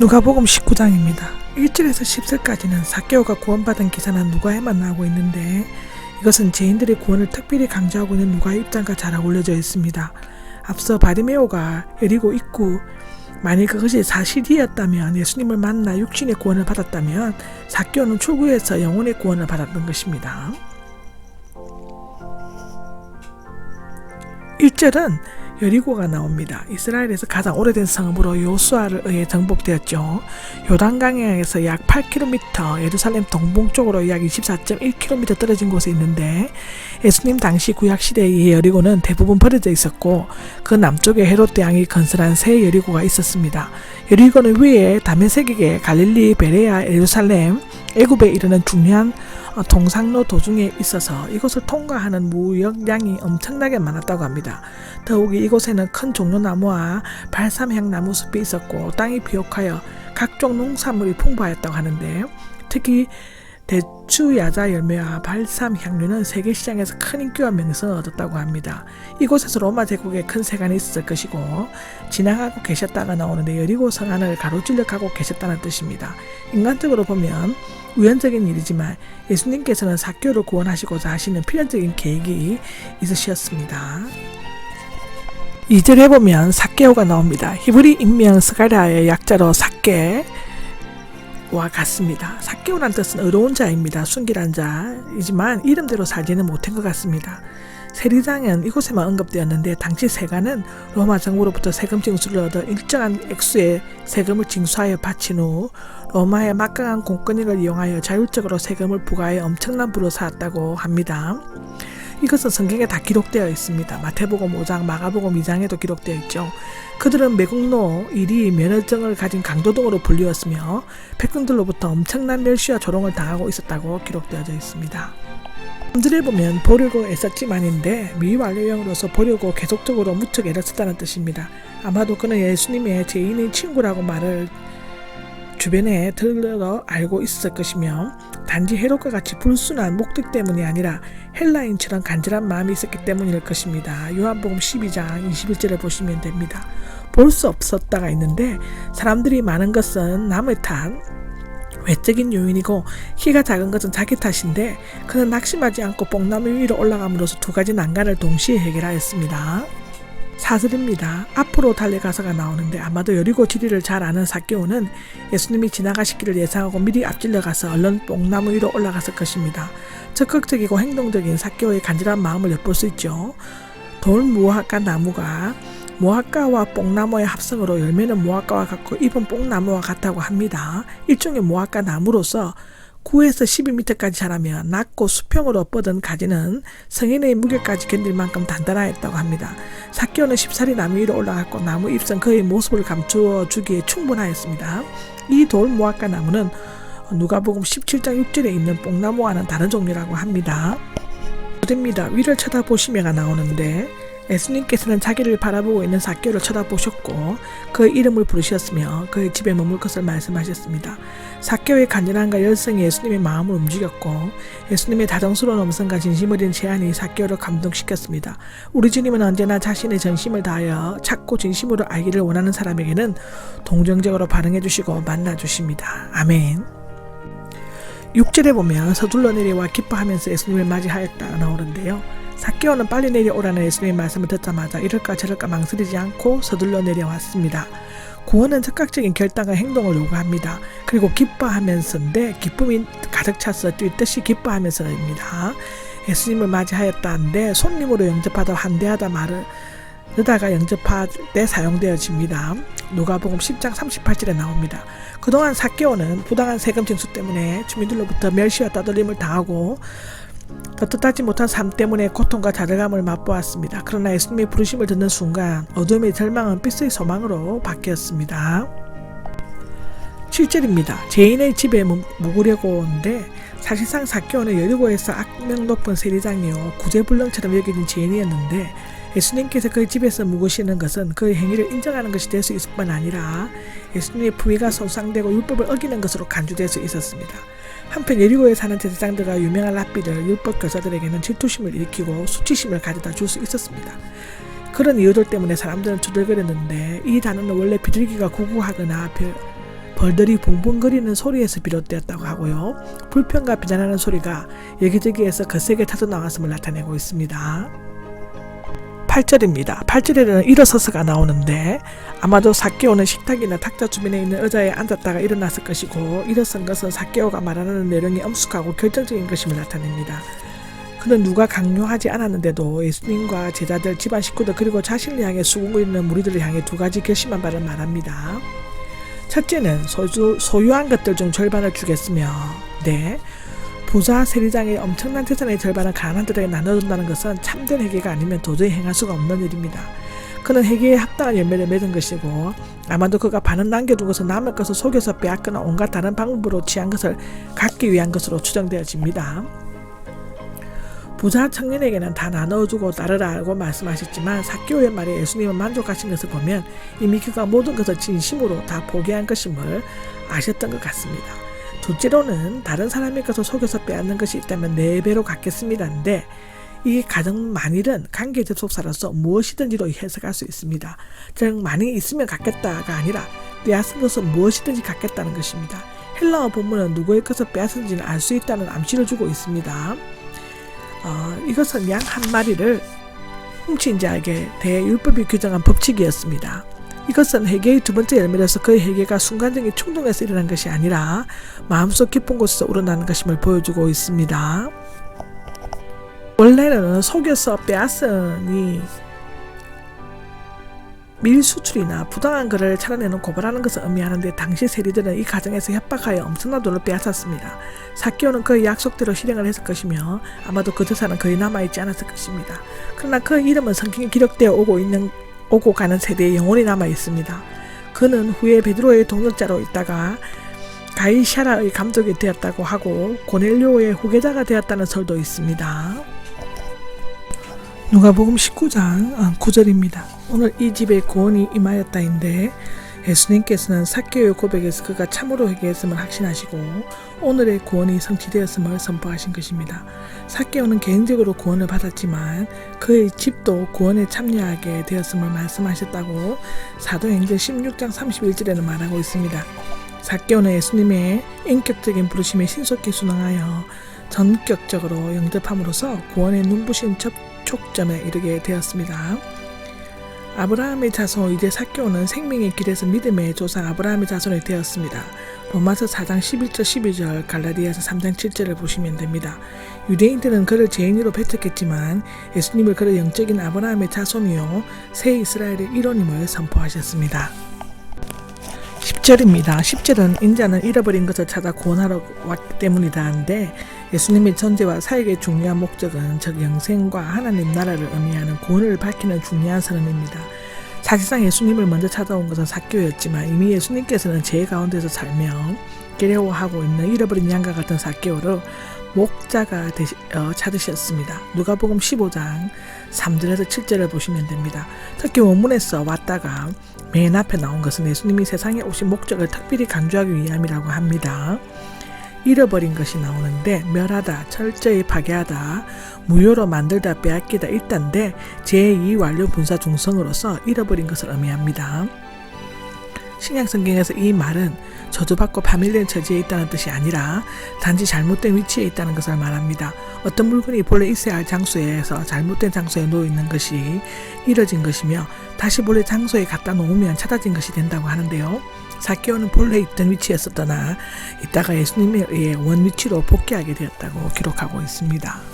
누가복음 19장입니다. 1절에서 10절까지는 사개오가 구원받은 기사나 누가에만 나오고 있는데 이것은 죄인들의 구원을 특별히 강조하고 있는 누가의 입장과 잘 어울려져 있습니다. 앞서 바리메오가 여리고 입구 만일 그것이 사실이었다면 예수님을 만나 육신의 구원을 받았다면 사개오는 출구에서 영혼의 구원을 받았던 것입니다. 1절은 여리고가 나옵니다. 이스라엘에서 가장 오래된 성읍으로 요수아를 의해 정복되었죠. 요단강에서 약 8km, 예루살렘 동북쪽으로 약 24.1km 떨어진 곳에 있는데 예수님 당시 구약 시대의 여리고는 대부분 버려져 있었고 그 남쪽에 헤롯 대왕이 건설한 새 여리고가 있었습니다. 여리고는 위에 다메섹에게 갈릴리, 베레아, 예루살렘, 애굽에 이르는 중요한 어, 동상로 도중에 있어서 이곳을 통과하는 무역량이 엄청나게 많았다고 합니다. 더욱이 이곳에는 큰 종려나무와 발삼향 나무 숲이 있었고 땅이 비옥하여 각종 농산물이 풍부하였다고 하는데 특히 대추 야자 열매와 발삼 향료는 세계 시장에서 큰 인기와 명성을 얻었다고 합니다. 이곳에서 로마 제국의 큰 세관이 있었을 것이고 지나가고 계셨다가 나오는데 여리고 성안을 가로질러 가고 계셨다는 뜻입니다. 인간적으로 보면 우연적인 일이지만 예수님께서는 사교를 구원하시고자 하시는 필연적인 계획이 있으셨습니다. 2절에 보면 사개오가 나옵니다. 히브리 인명 스가랴의 약자로 사개 와 같습니다. 사개오란 뜻은 의로운 자입니다. 순결한 자이지만 이름대로 살지는 못한 것 같습니다. 세리장은 이곳에만 언급되었는데 당시 세관은 로마 정부로부터 세금 징수를 얻어 일정한 액수의 세금을 징수하여 바친 후 로마의 막강한 공권력을 이용하여 자율적으로 세금을 부과하여 엄청난 부를 쌓았다고 합니다. 이것은 성경에 다 기록되어 있습니다. 마태복음 5장, 마가복음 2장에도 기록되어 있죠. 그들은 매국노, 일이 면허증을 가진 강도등으로 불리웠으며 백성들로부터 엄청난 멸시와 조롱을 당하고 있었다고 기록되어져 있습니다. 남들에 보면 보려고 애썼지만인데 미완료형으로서 보려고 계속적으로 무척 애를 썼다는 뜻입니다. 아마도 그는 예수님의 죄인인 친구라고 말을 주변에 들러 알고 있었을 것이며 단지 헤롯과 같이 불순한 목적 때문이 아니라 헬라인처럼 간절한 마음이 있었기 때문일 것입니다. 요한복음 12장 21절에 보시면 됩니다. 볼 수 없었다가 있는데 사람들이 많은 것은 남의 탓, 외적인 요인이고 키가 작은 것은 자기 탓인데 그는 낙심하지 않고 뽕나무 위로 올라감으로써 두 가지 난간을 동시에 해결하였습니다. 사슬입니다. 앞으로 달려가서가 나오는데 아마도 여리고 지리를 잘 아는 사개오는 예수님이 지나가시기를 예상하고 미리 앞질러 가서 얼른 뽕나무 위로 올라갔을 것입니다. 적극적이고 행동적인 사개오의 간절한 마음을 엿볼 수 있죠. 돌 무화과 나무가 무화과와 뽕나무의 합성으로 열매는 무화과와 같고 잎은 뽕나무와 같다고 합니다. 일종의 무화과 나무로서 9에서 12m까지 자라며 낮고 수평으로 뻗은 가지는 성인의 무게까지 견딜 만큼 단단하였다고 합니다. 사개오는 쉽사리 나무 위로 올라갔고 나무 잎은 그의 모습을 감추어 주기에 충분하였습니다. 이돌 무화과 나무는 누가복음 17장 6절에 있는 뽕나무와는 다른 종류라고 합니다. 됩니다. 위를 쳐다보시며가 나오는데 예수님께서는 자기를 바라보고 있는 사개오를 쳐다보셨고 그의 이름을 부르셨으며 그의 집에 머물 것을 말씀하셨습니다. 사개오의 간절함과 열성이 예수님의 마음을 움직였고 예수님의 다정스러운 음성과 진심 어린 제안이 사개오를 감동시켰습니다. 우리 주님은 언제나 자신의 전심을 다하여 찾고 진심으로 알기를 원하는 사람에게는 동정적으로 반응해 주시고 만나 주십니다. 아멘. 6절에 보면 서둘러 내려와 기뻐하면서 예수님을 맞이하였다 나오는데요. 사개오는 빨리 내려오라는 예수님의 말씀을 듣자마자 이럴까 저럴까 망설이지 않고 서둘러 내려왔습니다. 구원은 즉각적인 결단과 행동을 요구합니다. 그리고 기뻐하면서인데 기쁨이 가득 차서 뛸 듯이 기뻐하면서입니다. 예수님을 맞이하였다는데 손님으로 영접하다 환대하다 말을 느다가 영접할 때 사용되어집니다. 누가복음 10장 38절에 나옵니다. 그동안 사개오는 부당한 세금 징수 때문에 주민들로부터 멸시와 따돌림을 당하고 떳떳하지 못한 삶 때문에 고통과 자괴감을 맛보았습니다. 그러나 예수님의 부르심을 듣는 순간 어둠의 절망은 빛의 소망으로 바뀌었습니다. 7절입니다. 죄인의 집에 묵으려고 오는데 사실상 사개오는 여리고에서 악명 높은 세리장이요 구제불능처럼 여겨진 죄인이었는데 예수님께서 그의 집에서 묵으시는 것은 그의 행위를 인정하는 것이 될 수 있을 뿐 아니라 예수님의 부위가 손상되고 율법을 어기는 것으로 간주될 수 있었습니다. 한편 예리고에 사는 제사장들과 유명한 랍비들, 율법 교사들에게는 질투심을 일으키고 수치심을 가져다 줄 수 있었습니다. 그런 이유들 때문에 사람들은 두들거렸는데 이 단어는 원래 비둘기가 구구하거나 벌들이 붕붕거리는 소리에서 비롯되었다고 하고요. 불평과 비난하는 소리가 여기저기에서 거세게 타져 나왔음을 나타내고 있습니다. 8절입니다. 8절에는 일어서서가 나오는데 아마도 사케오는 식탁이나 탁자 주변에 있는 의자에 앉았다가 일어났을 것이고 일어선 것은 사케오가 말하는 내용이 엄숙하고 결정적인 것임을 나타냅니다. 그는 누가 강요하지 않았는데도 예수님과 제자들, 집안 식구들 그리고 자신을 향해 수군을 있는 무리들을 향해 두 가지 결심한 바를 말합니다. 첫째는 소유, 소유한 것들 중 절반을 주겠으며 네 부자 세리장의 엄청난 재산의 절반을 가난한들에게 나눠준다는 것은 참된 회개가 아니면 도저히 행할 수가 없는 일입니다. 그는 회개에 합당한 열매를 맺은 것이고 아마도 그가 반은 남겨둔 것을 남을 것을 속여서 빼앗거나 온갖 다른 방법으로 취한 것을 갖기 위한 것으로 추정되어집니다. 부자 청년에게는 다 나눠주고 따르라고 말씀하셨지만 사케오의 말에 예수님은 만족하신 것을 보면 이미 그가 모든 것을 진심으로 다 포기한 것임을 아셨던 것 같습니다. 둘째로는 다른 사람의 것을 속여서 빼앗는 것이 있다면 네 배로 갚겠습니다인데 이 가정 만일은 관계 접속사로서 무엇이든지로 해석할 수 있습니다. 즉 많이 있으면 갖겠다가 아니라 빼앗은 것은 무엇이든지 갖겠다는 것입니다. 헬라어 본문은 누구의 것을 빼앗은지는 알 수 있다는 암시를 주고 있습니다. 어, 이것은 양 한 마리를 훔친 자에게 대해 율법이 규정한 법칙이었습니다. 이것은 회개의 두 번째 열매로서 그의 회개가 순간적인 충동에서 일어난 것이 아니라 마음속 깊은 곳에서 우러나는 것임을 보여주고 있습니다. 원래는 속여서 빼앗으니 밀수출이나 부당한 거를 찾아내는 고발하는 것을 의미하는데 당시 세리들은 이 과정에서 협박하여 엄청난 돈을 빼앗았습니다. 사키오는 그의 약속대로 실행을 했을 것이며 아마도 그 재산은 거의 남아있지 않았을 것입니다. 그러나 그 이름은 성경에 기록되어 오고 있는 오고 가는 세대에 영원히 남아 있습니다. 그는 후에 베드로의 동역자로 있다가 가이샤라의 감독이 되었다고 하고 고넬료의 후계자가 되었다는 설도 있습니다. 누가복음 19장 9절입니다. 오늘 이 집에 구원이 임하였다인데 예수님께서는 사케오의 고백에서 그가 참으로 회개했음을 확신하시고 오늘의 구원이 성취되었음을 선포하신 것입니다. 사케오는 개인적으로 구원을 받았지만 그의 집도 구원에 참여하게 되었음을 말씀하셨다고 사도행전 16장 31절에는 말하고 있습니다. 사케오는 예수님의 인격적인 부르심에 신속히 순응하여 전격적으로 영접함으로써 구원의 눈부신 접촉점에 이르게 되었습니다. 아브라함의 자손 이제 사케오는 생명의 길에서 믿음의 조상 아브라함의 자손이 되었습니다. 로마서 4장 11절 12절 갈라디아서 3장 7절을 보시면 됩니다. 유대인들은 그를 죄인으로 배척했지만 예수님을 그를 영적인 아브라함의 자손이요 새 이스라엘의 일원임을 선포하셨습니다. 10절입니다. 10절은 인자는 잃어버린 것을 찾아 구원하러 왔기 때문이다 하는데 예수님의 존재와 사역의 중요한 목적은 즉 영생과 하나님 나라를 의미하는 구원을 밝히는 중요한 선언입니다. 사실상 예수님을 먼저 찾아온 것은 사교였지만 이미 예수님께서는 제 가운데서 살며 괴로워하고 있는 잃어버린 양과 같은 사교를 목자가 되시, 어, 찾으셨습니다. 누가복음 15장 3절에서 7절을 보시면 됩니다. 특히 원문에서 왔다가 맨 앞에 나온 것은 예수님이 세상에 오신 목적을 특별히 강조하기 위함이라고 합니다. 잃어버린 것이 나오는데 멸하다, 철저히 파괴하다, 무효로 만들다, 빼앗기다 일단데 제2 완료 분사 중성으로서 잃어버린 것을 의미합니다. 신약 성경에서 이 말은 저주받고 파멸된 처지에 있다는 뜻이 아니라 단지 잘못된 위치에 있다는 것을 말합니다. 어떤 물건이 본래 있어야 할 장소에서 잘못된 장소에 놓여 있는 것이 잃어진 것이며 다시 본래 장소에 갖다 놓으면 찾아진 것이 된다고 하는데요. 사케오는 본래 있던 위치에서 떠나 이따가 예수님에 의해 원 위치로 복귀하게 되었다고 기록하고 있습니다.